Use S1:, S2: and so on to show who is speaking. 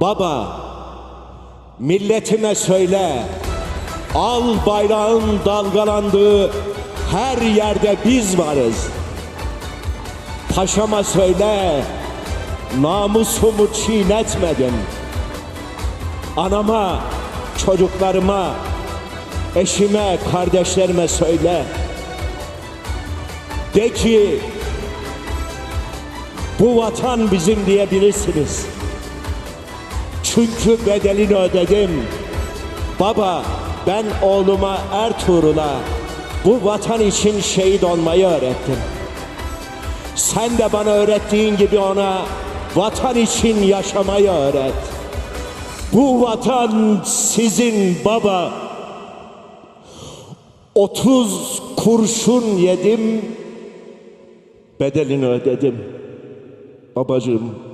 S1: Baba, milletime söyle, al bayrağın dalgalandığı her yerde biz varız. Paşama söyle, namusumu çiğnetmedim. Anama, çocuklarıma, eşime, kardeşlerime söyle. De ki, bu vatan bizim diyebilirsiniz. Çünkü bedelini ödedim. Baba ben oğluma Ertuğrul'a bu vatan için şehit olmayı öğrettim. Sen de bana öğrettiğin gibi ona vatan için yaşamayı öğret. Bu vatan sizin baba. 30 kurşun yedim, bedelini ödedim. Babacığım